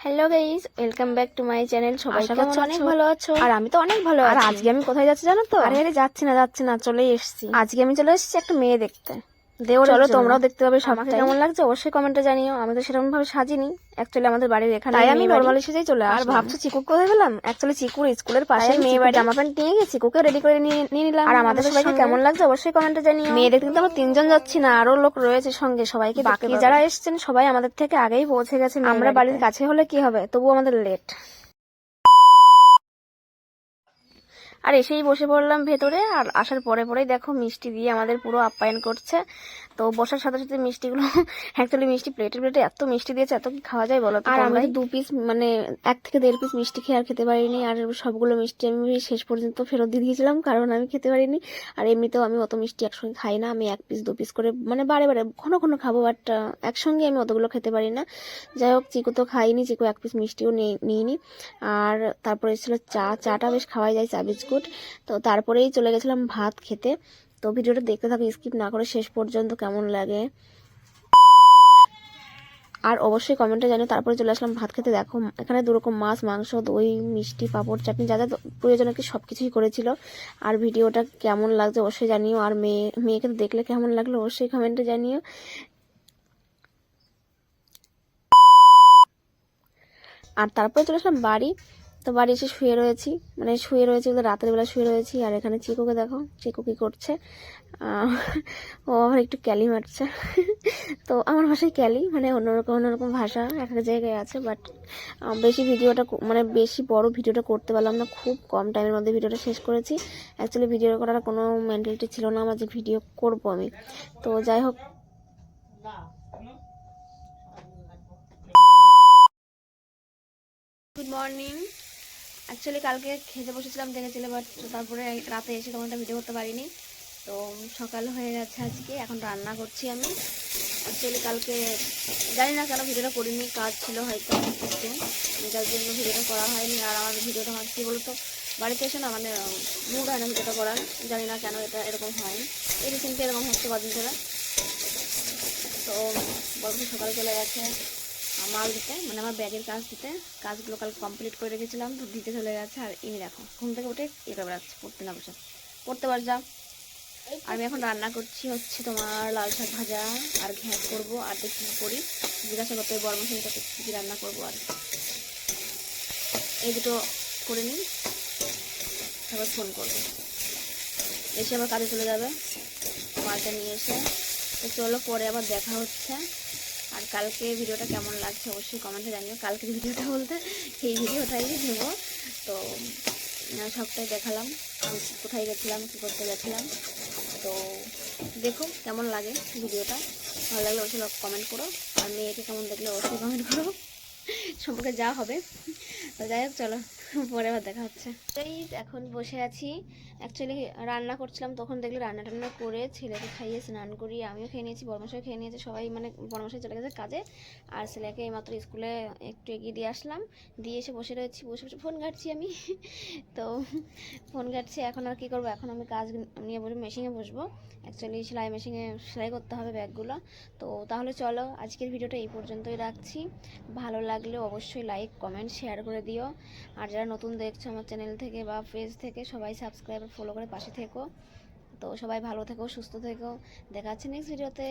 Hello guys welcome back to my channel সবাই কেমন অনেক ভালো আছো। আর আমি তো অনেক ভালো আর আজকে আমি কোথায় যাচ্ছি জানো তো? আরে আরে যাচ্ছি না যাচ্ছি না চলে এসেছি। আজকে আমি চলে এসেছি একটা মেয়ে দেখতে। চলো তোমরাও দেখতে পাবে আমাকে কেমন লাগছে অবশ্যই কমেন্টে জানিও। আমি তো সেরকম ভাবে সাজিনি। অ্যাকচুয়ালি আমাদের বাড়ির এখানে তাই আমি নরমালি সেজেই চলে আর ভাবছ চিকু কোথায় পেলাম? অ্যাকচুয়ালি চিকুর স্কুলের পাশে মেয়ে বাড়ি। জামা প্যান্ট নিয়ে গেছি। চিকুকে রেডি করে নিয়ে নিলাম। আর আমাদের সবাইকে কেমন লাগছে অবশ্যই কমেন্টে জানিও। মেয়ে দেখতে কিন্তু আমরা তিনজন যাচ্ছি না আরও লোক রয়েছে সঙ্গে সবাইকে বাকি। যারা এসেছেন সবাই আমাদের থেকে আগেই পৌঁছে গেছে আমরা বাড়ির কাছে হলে কি হবে? তবু আমাদের লেট আর এসেই বসে পড়লাম ভেতরে আর আসার পরে পরেই দেখো মিষ্টি দিয়ে আমাদের পুরো আপ্যায়ন করছে। তো বসার সাথে সাথে মিষ্টিগুলো অ্যাকচুয়ালি মিষ্টি প্লেটে প্লেটে এত মিষ্টি দিয়েছে এত কি খাওয়া যায় বলো আর আমরা দু পিস মানে এক থেকে দেড় পিস মিষ্টি খেয়ে আর খেতে পারিনি আর সবগুলো মিষ্টি আমি শেষ পর্যন্ত ফেরত দিয়ে দিয়েছিলাম কারণ আমি খেতে পারিনি। আর এমনিতেও আমি অত মিষ্টি একসঙ্গে খাই না আমি এক পিস দু পিস করে মানে বারে বারে ঘন ঘন খাব বাট একসঙ্গে আমি অতগুলো খেতে পারি না। যাই হোক চিকু তো খাইনি চিকু এক পিস মিষ্টিও নিয়ে- নিইনি। আর তারপরে ছিল চা চাটা বেশ খাওয়াই যায় চা বিস্কুট তো তারপরেই চলে গেছিলাম ভাত খেতে। তো ভিডিওটা দেখতে থাকো স্কিপ না করে শেষ পর্যন্ত কেমন লাগে। আর অবশ্যই কমেন্টে জানিও, তারপরে চলে আসলাম ভাত খেতে। দেখো, এখানে দুরকম মাছ, মাংস, দই, মিষ্টি, পাঁপড়, চাটনি, যা যা প্রয়োজন আর কি সব কিছুই করেছিল। আর ভিডিওটা কেমন লাগছে অবশ্যই জানিও। আর মেয়ে, মেয়েকে তো দেখলে কেমন লাগল অবশ্যই কমেন্টে জানিও। আর তারপরে চলে আসলাম বাড়ি। তো বাড়ি এসে শুয়ে রয়েছি। মানে শুয়ে রয়েছি বলতে রাতের বেলা শুয়ে রয়েছি। আর এখানে চিকুকে দেখো, চিকু কি করছে? ও আবার একটু ক্যালি মারছে। তো আমার ভাষায় ক্যালি মানে অন্যরকম অন্যরকম ভাষা এক এক জায়গায় আছে বাট বেশি ভিডিওটা মানে বেশি বড় ভিডিওটা করতে পারলাম না। খুব কম টাইমের মধ্যে ভিডিওটা শেষ করেছি। অ্যাকচুয়ালি ভিডিও করার কোনো মেন্টালিটি ছিল না আমার যে ভিডিও করব আমি। তো যাই হোক। গুড মর্নিং অ্যাকচুয়ালি কালকে খেতে বসেছিলাম দেখেছিলে বাট তারপরে রাতে এসে তখন একটা ভিডিও করতে পারিনি। তো সকাল হয়ে গেছে আজকে, এখন রান্না করছি আমি। অ্যাকচুয়ালি কালকে জানি না কেন ভিডিওটা করিনি, কাজ ছিল হয়তো যার জন্য ভিডিওটা করা হয়নি, আর আমার ভিডিওটা আমার কী বলতো, বাড়িতে এসে না মানে মুড হয় না ভিডিওটা করার। জানি না কেন এটা এরকম হয়। এই রিসেন্টলি এরকম হচ্ছে কদিন ধরে। তো বড় সকালে চলে গেছে। মাল দিতে মানে আমার ব্যাগের কাজ দিতে, কাজগুলো কাল কমপ্লিট করে রেখেছিলাম, তো দিতে চলে গেছে, আর ইনি দেখো, ঘুম থেকে উঠে ইয়ে করে বেড়াচ্ছে, পড়তে না বসে। পড়তে পার যা আমি এখন রান্না করছি হচ্ছে তোমার লাল শাক ভাজা, আর ঘ্যাট করব, আর দেখি কী করি। জিজ্ঞাসা করতে হবে বর্ম সঙ্গে কী কী রান্না করব আর। এই দুটো করে নিই, তারপর ফোন করব। এসে আবার কাজে চলে যাবে, মালটা নিয়ে এসে। তো চলো পরে আবার দেখা হচ্ছে। আর কালকে ভিডিওটা কেমন লাগছে অবশ্যই কমেন্টে জানিও। কালকে ভিডিওটা বলতে সেই ভিডিওটাই দেবো তো সবটাই দেখালাম। কোথায় গেছিলাম, কী করতে গেছিলাম। তো, দেখো কেমন লাগে ভিডিওটা। ভালো লাগলে অবশ্যই কমেন্ট করো। আর মেয়েকে কেমন দেখলে অবশ্যই কমেন্ট করো। সম্পর্কে যা হবে। তো যাই হোক, চলো, পরে আবার দেখা হচ্ছে। এই এখন বসে আছি। অ্যাকচুয়ালি রান্না করছিলাম, তখন দেখলে রান্না টান্না করে ছেলেকে খাইয়ে স্নান করিয়ে আমিও খেয়ে নিয়েছি বর্মশাই খেয়ে নিয়েছে, সবাই মানে বর্মশাই চলে গেছে কাজে। আর ছেলেকে এইমাত্র স্কুলে একটু এগিয়ে দিয়ে আসলাম। দিয়ে এসে বসে রয়েছি, বসে বসে ফোন ঘাটছি আমি। তো ফোন ঘাটছি, এখন আর কী করব? এখন আমি কাজ নিয়ে বসে মেশিনে বসবো। অ্যাকচুয়ালি সেলাই মেশিনে সেলাই করতে হবে ব্যাগগুলো তো তাহলে চলো, আজকের ভিডিওটা এই পর্যন্তই রাখছি। ভালো লাগলে অবশ্যই লাইক কমেন্ট শেয়ার করে দিও। আর যারা নতুন দেখছ আমার চ্যানেল থেকে বা পেজ থেকে, সবাই সাবস্ক্রাইব ফলো করে পাশে থেকো। তো সবাই ভালো থেকো, সুস্থ থেকো। দেখা হচ্ছে নেক্সট ভিডিওতে